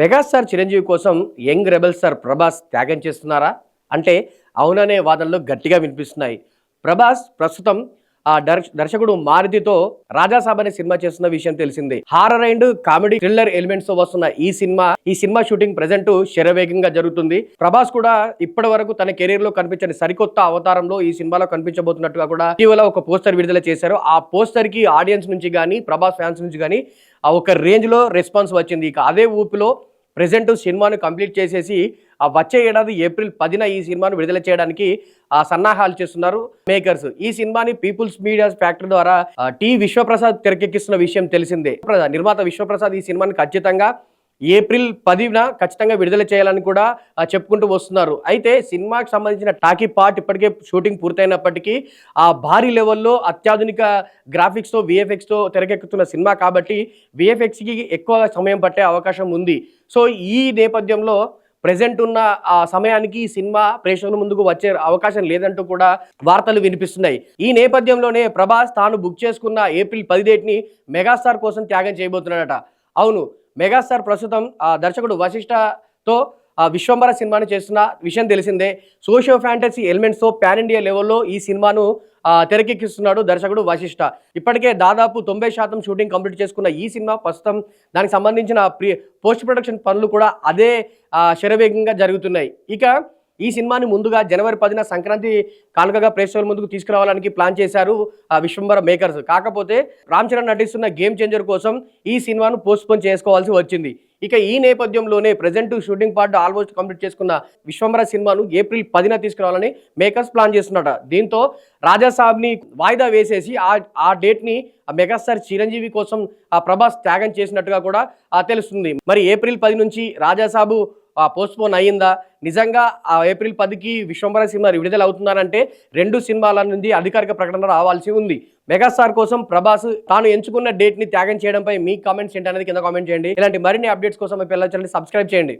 Megastar Chiranjeevi కోసం young rebel star Prabhas త్యాగం చేస్తున్నారా? అంటే అవుననే వాదనలు గట్టిగా వినిపిస్తున్నాయి. ప్రభాస్ ప్రస్తుతం ఆ దర్శ దర్శకుడు మారుతితో రాజాసాబ్ అనే సినిమా చేస్తున్న విషయం తెలిసిందే. హారర్ అండ్ కామెడీ థ్రిల్లర్ ఎలిమెంట్స్తో వస్తున్న ఈ సినిమా ఈ సినిమా షూటింగ్ ప్రజెంట్ శరవేగంగా జరుగుతుంది. ప్రభాస్ కూడా ఇప్పటి వరకు తన కెరీర్లో కనిపించని సరికొత్త అవతారంలో ఈ సినిమాలో కనిపించబోతున్నట్టుగా కూడా ఇటీవల ఒక పోస్టర్ విడుదల చేశారు. ఆ పోస్టర్కి ఆడియన్స్ నుంచి కానీ ప్రభాస్ ఫ్యాన్స్ నుంచి కానీ ఆ ఒక రేంజ్లో రెస్పాన్స్ వచ్చింది. ఇక అదే ఊపిలో ప్రజెంట్ సినిమాను కంప్లీట్ చేసేసి వచ్చే ఏడాది ఏప్రిల్ పదిన ఈ సినిమాను విడుదల చేయడానికి ఆ సన్నాహాలు చేస్తున్నారు మేకర్స్. ఈ సినిమాని పీపుల్స్ మీడియా ఫ్యాక్టరీ ద్వారా టి విశ్వప్రసాద్ తెరకెక్కిస్తున్న విషయం తెలిసిందే. నిర్మాత విశ్వప్రసాద్ ఈ సినిమాని ఖచ్చితంగా ఏప్రిల్ పదిన ఖచ్చితంగా విడుదల చేయాలని కూడా చెప్పుకుంటూ వస్తున్నారు. అయితే సినిమాకి సంబంధించిన టాకీ పార్ట్ ఇప్పటికే షూటింగ్ పూర్తయినప్పటికీ ఆ భారీ లెవెల్లో అత్యాధునిక గ్రాఫిక్స్తో విఎఫ్ఎక్స్తో తెరకెక్కుతున్న సినిమా కాబట్టి విఎఫ్ఎక్స్కి ఎక్కువ సమయం పట్టే అవకాశం ఉంది. సో ఈ నేపథ్యంలో ప్రజెంట్ ఉన్న ఆ సమయానికి ఈ సినిమా ప్రేక్షకుల ముందుకు వచ్చే అవకాశం లేదంటూ కూడా వార్తలు వినిపిస్తున్నాయి. ఈ నేపథ్యంలోనే ప్రభాస్ తాను బుక్ చేసుకున్న ఏప్రిల్ పది డేట్ని మెగాస్టార్ కోసం త్యాగం చేయబోతున్నాడట. అవును మెగాస్టార్ ప్రస్తుతం ఆ దర్శకుడు వశిష్ఠతో ఆ విశ్వంబర సినిమాను చేస్తున్న విషయం తెలిసిందే. సోషియో ఫ్యాంటసీ ఎలిమెంట్స్తో ప్యాన్ ఇండియా లెవెల్లో ఈ సినిమాను తెరకెక్కిస్తున్నాడు దర్శకుడు వశిష్ఠ ఇప్పటికే దాదాపు తొంభై శాతం షూటింగ్ కంప్లీట్ చేసుకున్న ఈ సినిమా ప్రస్తుతం దానికి సంబంధించిన ప్రీ పోస్ట్ ప్రొడక్షన్ పనులు కూడా అదే శరవేగంగా జరుగుతున్నాయి. ఇక ఈ సినిమాని ముందుగా జనవరి పదిన సంక్రాంతి కానుకగా ప్రేక్షకుల ముందుకు తీసుకురావడానికి ప్లాన్ చేశారు విశ్వంబర మేకర్స్. కాకపోతే రామ్ చరణ్ నటిస్తున్న గేమ్ చేంజర్ కోసం ఈ సినిమాను పోస్ట్పోన్ చేసుకోవాల్సి వచ్చింది. ఇక ఈ నేపథ్యంలోనే present shooting part almost complete చేసుకున్న విశ్వంబర సినిమాను ఏప్రిల్ పదిన తీసుకురావాలని మేకర్స్ ప్లాన్ చేస్తున్నట. దీంతో రాజాసాబ్ని వాయిదా వేసేసి ఆ ఆ డేట్ని ఆ మెగాస్టార్ చిరంజీవి కోసం ఆ ప్రభాస్ త్యాగం చేసినట్టుగా కూడా తెలుస్తుంది. మరి ఏప్రిల్ పది నుంచి రాజాసాబు పోస్ట్పోన్ అయ్యిందా? నిజంగా ఆ ఏప్రిల్ పదికి విశ్వంబర సినిమా విడుదల అవుతున్నారంటే రెండు సినిమాల నుండి అధికారిక ప్రకటన రావాల్సి ఉంది. మెగాస్టార్ కోసం ప్రభాస్ తాను ఎంచుకున్న డేట్ని త్యాగం చేయడంపై మీ కామెంట్స్ ఏంటనేది కింద కామెంట్ చేయండి. ఇలాంటి మరిన్ని అప్డేట్స్ కోసం మీ పిల్లల సబ్స్క్రైబ్ చేయండి.